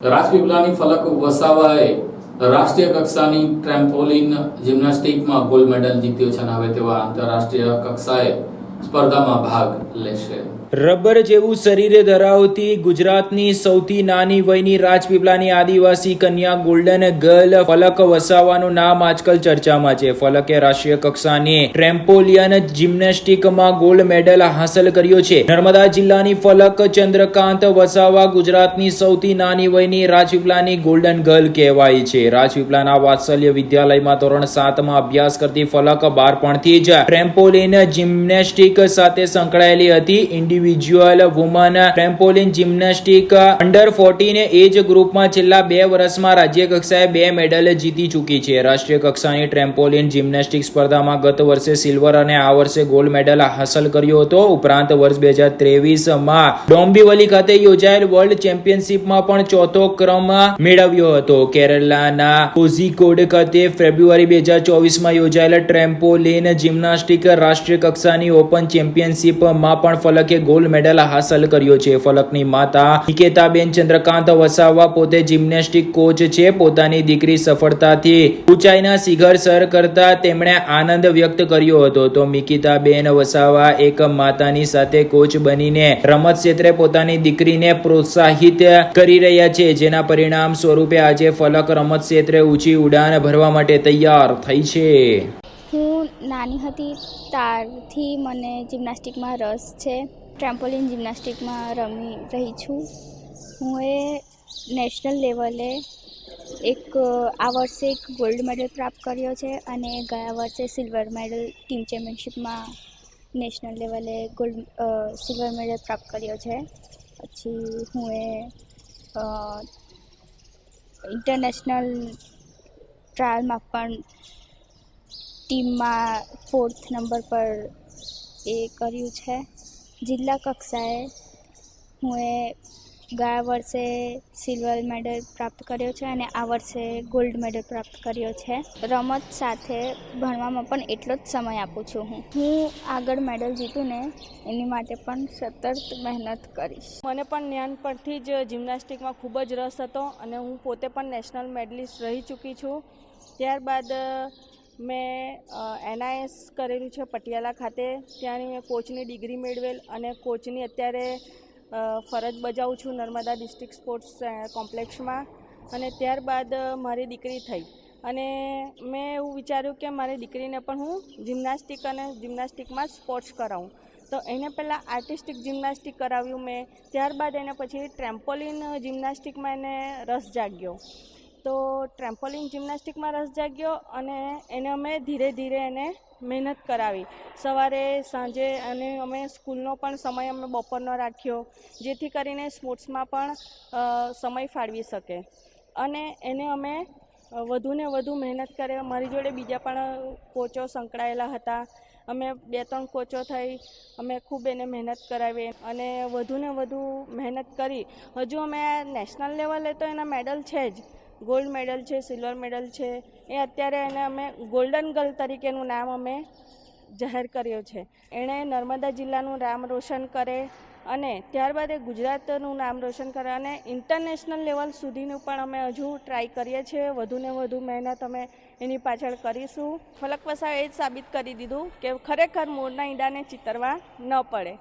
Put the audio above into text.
રાજપીપળાની ફલક વસાવાએ રાષ્ટ્રીય કક્ષાની ટ્રેમ્પોલિન જિમ્નાસ્ટિકમાં ગોલ્ડ મેડલ જીત્યો છે અને હવે તેઓ આંતરરાષ્ટ્રીય કક્ષાએ સ્પર્ધામાં ભાગ લેશે. રબર જેવું શરીર ધરાવતી ગુજરાતની સૌથી નાની વયની રાજપીપળાની આદિવાસી કન્યા ગોલ્ડન ગર્લ ફલક વસાવાનું નામ આજકાલ ચર્ચામાં છે. ફલકે રાષ્ટ્રીય કક્ષાની ટ્રેમ્પોલિયન જિમ્નેસ્ટિકમાં ગોલ્ડ મેડલ હાંસલ કર્યો છે. નર્મદા જિલ્લાની ફલક ચંદ્રકાંત વસાવા ગુજરાતની સૌથી નાની વયની રાજપીપળાની ગોલ્ડન ગર્લ કહેવાય છે. રાજપીપળાના વાત્સલ્ય વિદ્યાલયમાં ધોરણ સાતમાં અભ્યાસ કરતી ફલક બાળપણથી જ ટ્રેમ્પોલિન જિમ્નેસ્ટિક સાથે સંકળાયેલી હતી. Individual woman trampoline gymnastic under ફોર્ટીને age ગ્રુપમાં છેલ્લા બે વર્ષમાં રાજ્ય કક્ષાએ બે મેડલ જીતી ચૂકી છે. રાષ્ટ્રીય કક્ષાની ટ્રેમ્પોલિન જિમ્નાસ્ટિક સ્પર્ધામાં ગત વર્ષે સિલ્વર અને આ વર્ષે ગોલ્ડ મેડલ હાંસલ કર્યો હતો. ઉપરાંત વર્ષ બે હજાર ત્રેવીસમાં ડોંબિવલી ખાતે યોજાયેલ વર્લ્ડ ચેમ્પિયનશિપમાં પણ ચોથો ક્રમ મેળવ્યો હતો. કેરલાના કોઝીકોડ ખાતે ફેબ્રુઆરી બે હજાર ચોવીસમાં યોજાયેલ ટ્રેમ્પોલિન જિમ્નાસ્ટિક રાષ્ટ્રીય કક્ષાની ઓપન ચેમ્પિયનશિપમાં પણ ફલકે ગોલ્ડ મેડલ હાંસલ કર્યો છે. ફલકની માતા નિકેતાબેન ચંદ્રકાંત વસાવા પોતે જિમ્નેસ્ટિક કોચ છે. પોતાની દીકરી સફળતાથી ઊંચાઈના શિખર સર કરતા તેમણે આનંદ વ્યક્ત કર્યો હતો. તો મિકિતાબેન વસાવા એક માતાની સાથે કોચ બનીને રમત ક્ષેત્રે પોતાની દીકરીને પ્રોત્સાહિત કરી રહ્યા છે. જેના પરિણામ સ્વરૂપે આજે ફલક રમત ક્ષેત્રે ઊંચી ઉડાન ભરવા માટે તૈયાર થઈ છે. નાની હતી ત્યારથી મને જિમ્નાસ્ટિકમાં રસ છે. ટ્રેમ્પોલિન જિમ્નાસ્ટિકમાં રમી રહી છું. હું એ નેશનલ લેવલે એક, આ વર્ષે એક ગોલ્ડ મેડલ પ્રાપ્ત કર્યો છે અને ગયા વર્ષે સિલ્વર મેડલ ટીમ ચેમ્પિયનશિપમાં નેશનલ લેવલે ગોલ્ડ સિલ્વર મેડલ પ્રાપ્ત કર્યો છે. પછી હું એ ઇન્ટરનેશનલ ટ્રાયલમાં પણ ટીમમાં ફોર્થ નંબર પર એ કર્યું છે. જિલ્લા કક્ષાએ હું એ ગયા વર્ષે સિલ્વર મેડલ પ્રાપ્ત કર્યો છે અને આ વર્ષે ગોલ્ડ મેડલ પ્રાપ્ત કર્યો છે. રમત સાથે ભણવામાં પણ એટલો જ સમય આપું છું હું. હું આગળ મેડલ જીતું ને એની માટે પણ સતત મહેનત કરીશ. મને પણ નાનપણથી જ જિમ્નાસ્ટિકમાં ખૂબ જ રસ હતો અને હું પોતે પણ નેશનલ મેડલિસ્ટ રહી ચૂકી છું. ત્યારબાદ મેં એનઆઈએસ કરેલું છે પટિયાલા ખાતે. ત્યાંની મેં કોચની ડિગ્રી મેળવેલ અને કોચની અત્યારે ફરજ બજાવું છું નર્મદા ડિસ્ટ્રિક્ટ સ્પોર્ટ્સ કોમ્પ્લેક્સમાં. અને ત્યારબાદ મારી દીકરી થઈ. અને મેં એવું વિચાર્યું કે મારી દીકરીને પણ હું જિમ્નાસ્ટિક અને જિમ્નાસ્ટિકમાં સ્પોર્ટ્સ કરાવું. તો એને પહેલાં આર્ટિસ્ટિક જિમ્નાસ્ટિક કરાવ્યું મેં. ત્યારબાદ એને પછી ટ્રેમ્પોલિન જિમ્નાસ્ટિકમાં એને રસ જાગ્યો. તો ટ્રેમ્પોલિન જિમ્નાસ્ટિકમાં રસ જાગ્યો અને એને અમે ધીરે ધીરે એને મહેનત કરાવી. સવારે, સાંજે અને અમે સ્કૂલનો પણ સમય અમે બપોરનો રાખ્યો, જેથી કરીને સ્પોર્ટ્સમાં પણ સમય ફાળવી શકે. અને એને અમે વધુને વધુ મહેનત કરે. મારી જોડે બીજા પણ કોચો સંકળાયેલા હતા. અમે બે ત્રણ કોચો થઈ, અમે ખૂબ એને મહેનત કરાવી અને વધુને વધુ મહેનત કરી. હજુ અમે નેશનલ લેવલે તો એના મેડલ છે જ. ગોલ્ડ મેડલ છે, સિલ્વર મેડલ છે. એ અત્યારે એને અમે ગોલ્ડન ગર્લ તરીકેનું નામ અમે જાહેર કર્યો છે. એણે નર્મદા જિલ્લાનું નામ રોશન કરે અને ત્યારબાદ એ ગુજરાતનું નામ રોશન કરે અને ઇન્ટરનેશનલ લેવલ સુધીનું પણ અમે હજુ ટ્રાય કરીએ છીએ. વધુને વધુ મહેનત અમે એની પાછળ કરીશું. ફલક વસાવે એ જ સાબિત કરી દીધું કે ખરેખર મોરના ઈંડાને ચિતરવા ન પડે.